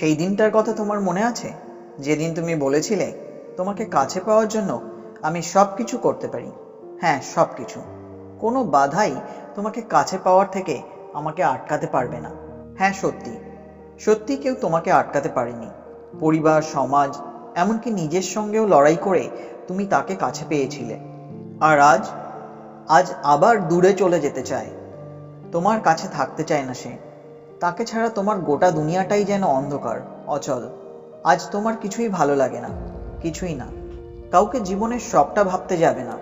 সেই দিনটার কথা তোমার মনে আছে? যেদিন তুমি বলেছিলে, তোমাকে কাছে পাওয়ার জন্য আমি সব কিছু করতে পারি। হ্যাঁ সব কিছু কোনো বাধাই তোমাকে কাছে পাওয়ার থেকে আমাকে আটকাতে পারবে না। হ্যাঁ সত্যি। সত্যি কেউ তোমাকে আটকাতে পারেনি। পরিবার, সমাজ, এমনকি নিজের সঙ্গেও লড়াই করে তুমি তাকে কাছে পেয়েছিলে। আর আজ আজ আবার দূরে চলে যেতে চায়। তোমার কাছে থাকতে চায় না সে। তাকে ছাড়া তোমার গোটা দুনিয়াটাই যেন অন্ধকার, অচল। আজ তোমার কিছুই ভালো লাগে না, কিছুই না। কাউকে জীবনের সবটা ভাবতে যাবে না।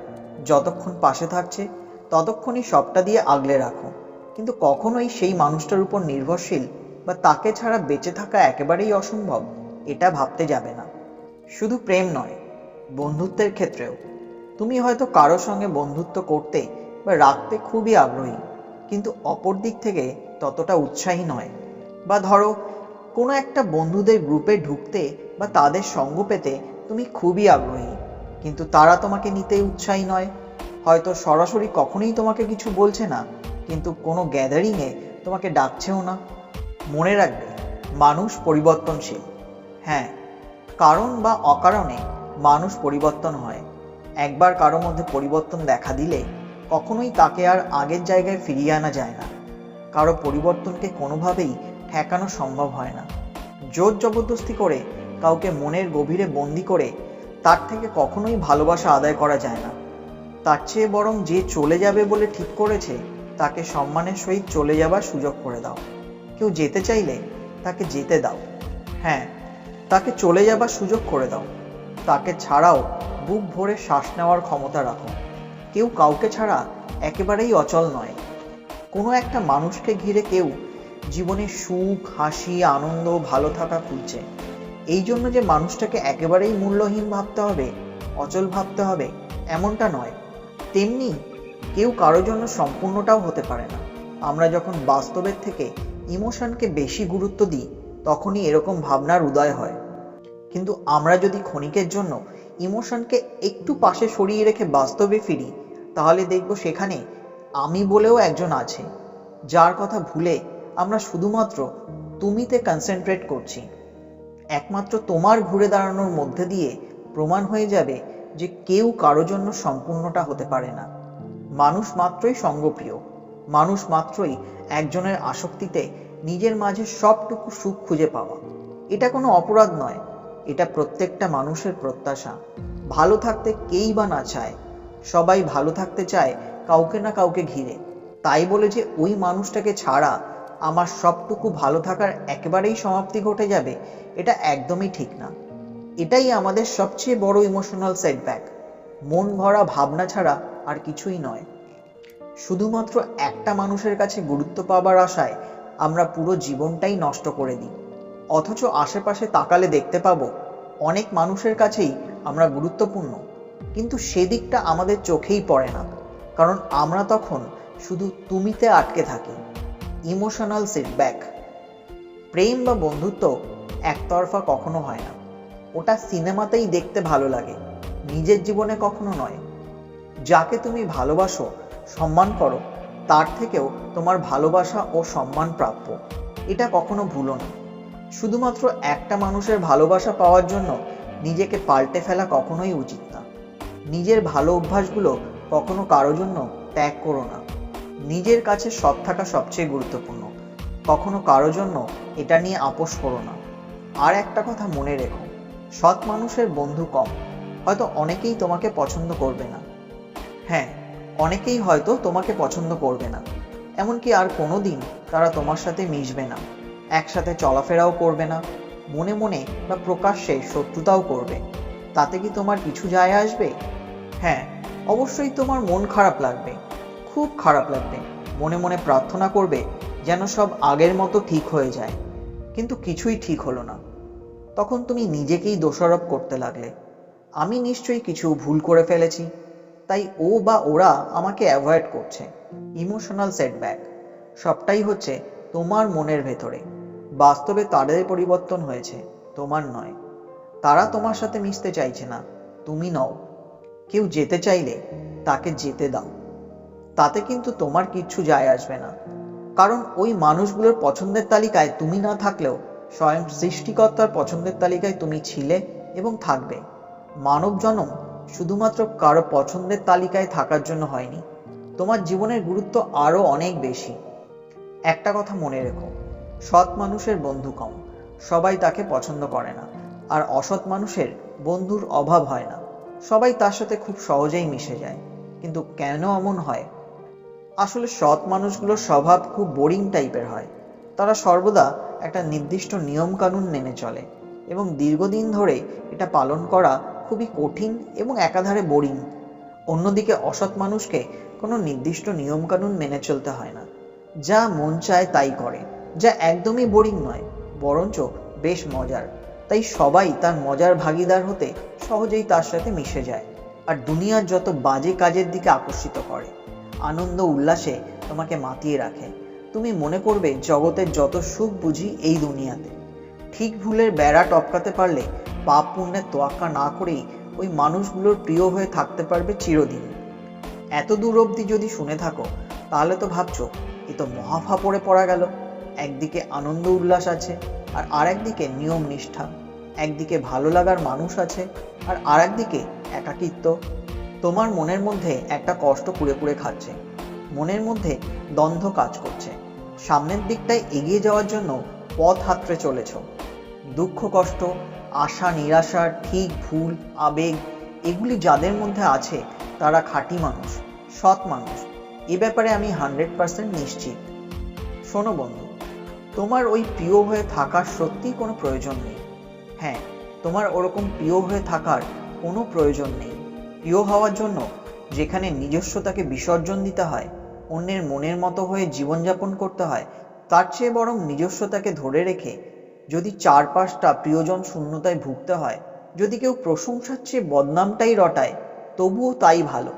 যতক্ষণ পাশে থাকছে, ততক্ষণই সবটা দিয়ে আগলে রাখো। কিন্তু কখনোই সেই মানুষটার উপর নির্ভরশীল বা তাকে ছাড়া বেঁচে থাকা একেবারেই অসম্ভব, এটা ভাবতে যাবে না। শুধু প্রেম নয়, বন্ধুত্বের ক্ষেত্রেও। তুমি হয়তো কারও সঙ্গে বন্ধুত্ব করতে বা রাখতে খুবই আগ্রহী, কিন্তু অপর দিক থেকে ততটা উৎসাহী নয়। বা ধরো, কোনো একটা বন্ধুদের গ্রুপে ঢুকতে বা তাদের সঙ্গ পেতে তুমি খুবই আগ্রহী, কিন্তু তারা তোমাকে নিতে উৎসাহী নয়। হয়তো সরাসরি কখনোই তোমাকে কিছু বলছে না, কিন্তু কোনো গ্যাদারিংয়ে তোমাকে ডাকছেও না। মনে রাখবে, মানুষ পরিবর্তনশীল। হ্যাঁ কারণ বা অকারণে মানুষ পরিবর্তন হয়। একবার কারও মধ্যে পরিবর্তন দেখা দিলে কখনোই তাকে আর আগের জায়গায় ফিরিয়ে আনা যায় না। কারও পরিবর্তনকে কোনোভাবেই ঠেকানো সম্ভব হয় না। জোর জবরদস্তি করে কাউকে মনের গভীরে বন্দি করে তার থেকে কখনোই ভালোবাসা আদায় করা যায় না। তার চেয়ে বরং যে চলে যাবে বলে ঠিক করেছে, তাকে সম্মানের সহিত চলে যাবার সুযোগ করে দাও। কেউ যেতে চাইলে তাকে যেতে দাও। হ্যাঁ তাকে চলে যাবার সুযোগ করে দাও। তাকে ছাড়াও বুক ভরে শ্বাস নেওয়ার ক্ষমতা রাখো। কেউ কাউকে ছাড়া একেবারেই অচল নয়। কোনো একটা মানুষকে ঘিরে কেউ জীবনে সুখ, হাসি, আনন্দ, ভালো থাকা খুঁজছে। এই জন্য যে মানুষটাকে একেবারেই মূল্যহীন ভাবতে হবে, অচল ভাবতে হবে, এমনটা নয়। তেমনি কেউ কারোর জন্য সম্পূর্ণটাও হতে পারে না। আমরা যখন বাস্তবের থেকে ইমোশনকে বেশি গুরুত্ব দিই, তখনই এরকম ভাবনার উদয় হয়। কিন্তু আমরা যদি ক্ষণিকের জন্য ইমোশনকে একটু পাশে সরিয়ে রেখে বাস্তবে ফিরি, তাহলে দেখব সেখানে আমি বলেও একজন আছে। যার কথা ভুলে আমরা শুধুমাত্র তুমিতে কনসেন্ট্রেট করছি। একমাত্র তোমার ঘুরে দাঁড়ানোর মধ্যে দিয়ে প্রমাণ হয়ে যাবে যে কেউ কারও জন্য সম্পূর্ণটা হতে পারে না। মানুষ মাত্রই সঙ্গপ্রিয়। মানুষ মাত্রই একজনের আসক্তিতে নিজের মাঝে সবটুকু সুখ খুঁজে পাওয়া। এটা কোনো অপরাধ নয়। এটা প্রত্যেকটা মানুষের প্রত্যাশা। ভালো থাকতে কেই বা না চায়। সবাই ভালো থাকতে চায় কাউকে না কাউকে ঘিরে। তাই বলে যে ওই মানুষটাকে ছাড়া আমার সবটুকু ভালো থাকার একেবারেই সমাপ্তি ঘটে যাবে, এটা একদমই ঠিক না। এটাই আমাদের সবচেয়ে বড় ইমোশনাল সেটব্যাক মন ভরা ভাবনা ছাড়া আর কিছুই নয়। শুধুমাত্র একটা মানুষের কাছে গুরুত্ব পাবার আশায় আমরা পুরো জীবনটাই নষ্ট করে দিই। অথচ আশেপাশে তাকালে দেখতে পাবো, অনেক মানুষের কাছেই আমরা গুরুত্বপূর্ণ, কিন্তু সেদিকটা আমাদের চোখেই পড়ে না। কারণ আমরা তখন শুধু তুমিতে আটকে থাকি। ইমোশনাল সেটব্যাক প্রেম বা বন্ধুত্ব একতরফা কখনো হয় না। ওটা সিনেমাতেই দেখতে ভালো লাগে, নিজের জীবনে কখনো নয়। যাকে তুমি ভালোবাসো, সম্মান করো, তার থেকেও তোমার ভালোবাসা ও সম্মান প্রাপ্য। এটা কখনো ভুলো না। শুধুমাত্র একটা মানুষের ভালোবাসা পাওয়ার জন্য নিজেকে পাল্টে ফেলা কখনোই উচিত না। নিজের ভালো অভ্যাসগুলো কখনো কারও জন্য ত্যাগ করো না। নিজের কাছে সৎ থাকা সবচেয়ে গুরুত্বপূর্ণ। কখনো কারও জন্য এটা নিয়ে আপোষ করো না। আর একটা কথা মনে রেখো, সৎ মানুষের বন্ধু কম। হয়তো অনেকেই তোমাকে পছন্দ করবে না। হ্যাঁ অনেকেই হয়তো তোমাকে পছন্দ করবে না। এমনকি আর কোনো দিন তারা তোমার সাথে মিশবে না। একসাথে চলাফেরাও করবে না। মনে মনে বা প্রকাশ্যে শত্রুতাও করবে। তাতে কি তোমার কিছু যায় আসবে? হ্যাঁ অবশ্যই তোমার মন খারাপ লাগবে, খুব খারাপ লাগবে। মনে মনে প্রার্থনা করবে যেন সব আগের মতো ঠিক হয়ে যায়, কিন্তু কিছুই ঠিক হলো না। তখন তুমি নিজেকেই দোষারোপ করতে লাগলে। আমি নিশ্চয়ই কিছু ভুল করে ফেলেছি, তাই ও বা ওরা আমাকে অ্যাভয়েড করছে। ইমোশনাল সেটব্যাক সবটাই হচ্ছে তোমার মনের ভেতরে। বাস্তবে তাদের পরিবর্তন হয়েছে, তোমার নয়। তারা তোমার সাথে মিশতে চাইছে না, তুমি নও। কেউ যেতে চাইলে তাকে যেতে দাও। তাতে কিন্তু তোমার কিচ্ছু যায় আসবে না। কারণ ওই মানুষগুলোর পছন্দের তালিকায় তুমি না থাকলেও স্বয়ং সৃষ্টিকর্তার পছন্দের তালিকায় তুমি ছিলে এবং থাকবে। মানব জনম শুধুমাত্র কারও পছন্দের তালিকায় থাকার জন্য হয়নি। তোমার জীবনের গুরুত্ব আরও অনেক বেশি। একটা কথা মনে রেখো, সৎ মানুষের বন্ধু কম। সবাই তাকে পছন্দ করে না। আর অসৎ মানুষের বন্ধুর অভাব হয় না। সবাই তার সাথে খুব সহজেই মিশে যায়। কিন্তু কেন এমন হয়? আসলে সৎ মানুষগুলোর স্বভাব খুব বোরিং টাইপের হয়। তারা সর্বদা একটা নির্দিষ্ট নিয়ম কানুন মেনে চলে এবং দীর্ঘদিন ধরে এটা পালন করা খুবই কঠিন এবং একাধারে বোরিং অন্যদিকে অসৎ মানুষকে কোনো নির্দিষ্ট নিয়ম কানুন মেনে চলতে হয় না। যা মন চায় তাই করে, যা একদমই বোরিং নয়, বরঞ্চ বেশ মজার। তাই সবাই তার মজার ভাগিদার হতে সহজেই তার সাথে মিশে যায়। আর দুনিয়ার যত বাজে কাজের দিকে আকর্ষিত করে, আনন্দ উল্লাসে তোমাকে মাতিয়ে রাখে। তুমি মনে করবে জগতের যত সুখ বুঝি এই দুনিয়াতে। ঠিক ভুলের বেড়া টপকাতে পারলে পাপ পুণ্যের তোয়াক্কা না করেই ওই মানুষগুলোর প্রিয় হয়ে থাকতে পারবে চিরদিন। এত দূর অবধি যদি শুনে থাকো, তাহলে তো ভাবছ, এ তো মহাফাপড়ে পড়া গেল। একদিকে আনন্দ উল্লাস আছে আর আরেকদিকে নিয়ম নিষ্ঠা। একদিকে ভালো লাগার মানুষ আছে, আর আরেকদিকে একাকিত্ব। তোমার মনের মধ্যে একটা কষ্ট কুড়ে কুড়ে খাচ্ছে। মনের মধ্যে দ্বন্দ্ব কাজ করছে। সামনের দিকটায় এগিয়ে যাওয়ার জন্য পথ হাতড়ে চলেছ। দুঃখ, কষ্ট, আশা, নিরাশা, ঠিক, ভুল, আবেগ, এগুলি যাদের মধ্যে আছে তারা খাঁটি মানুষ, সৎ মানুষ। এ ব্যাপারে আমি হান্ড্রেড পার্সেন্ট নিশ্চিত। শোনো বন্ধু তোমার ওই প্রিয় হয়ে থাকার সত্যিই কোনো প্রয়োজন নেই। হ্যাঁ তোমার ওরকম প্রিয় হয়ে থাকার কোনো প্রয়োজন নেই। প্রিয় হওয়ার জন্য যেখানে নিজস্বতাকে বিসর্জন দিতে হয়, অন্যের মনের মতো হয়ে জীবনযাপন করতে হয়, তার চেয়ে বরং নিজস্বতাকে ধরে রেখে যদি চার পাঁচটা প্রিয়জন শূন্যতায় ভুগতে হয়, যদি কেউ প্রশংসার চেয়ে বদনামটাই রটায়, তবুও তাই ভালো।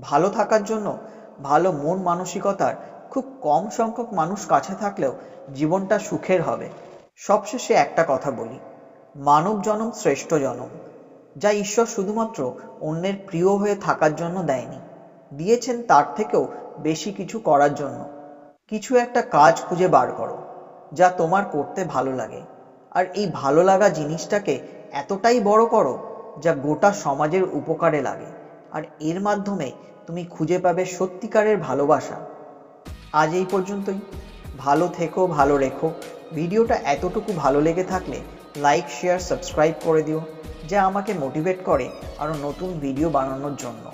ভালো থাকার জন্য ভালো মন মানসিকতার খুব কম সংখ্যক মানুষ কাছে থাকলেও জীবনটা সুখের হবে। সবশেষে একটা কথা বলি, মানব জনম শ্রেষ্ঠ জনম, যা ঈশ্বর শুধুমাত্র অন্যের প্রিয় হয়ে থাকার জন্য দেয়নি, দিয়েছেন তার থেকেও বেশি কিছু করার জন্য। কিছু একটা কাজ খুঁজে বার করো, যা তোমার করতে ভালো লাগে। আর এই ভালো লাগা জিনিসটাকে এতটাই বড় করো, যা গোটা সমাজের উপকারে লাগে। আর এর মাধ্যমে তুমি খুঁজে পাবে সত্যিকারের ভালোবাসা। আজ এই পর্যন্তই। ভালো থেকো, ভালো রেখো। ভিডিওটা এতটুকু ভালো লেগে থাকলে লাইক শেয়ার সাবস্ক্রাইব করে দিও, যা আমাকে মোটিভেট করে আরও নতুন ভিডিও বানানোর জন্য।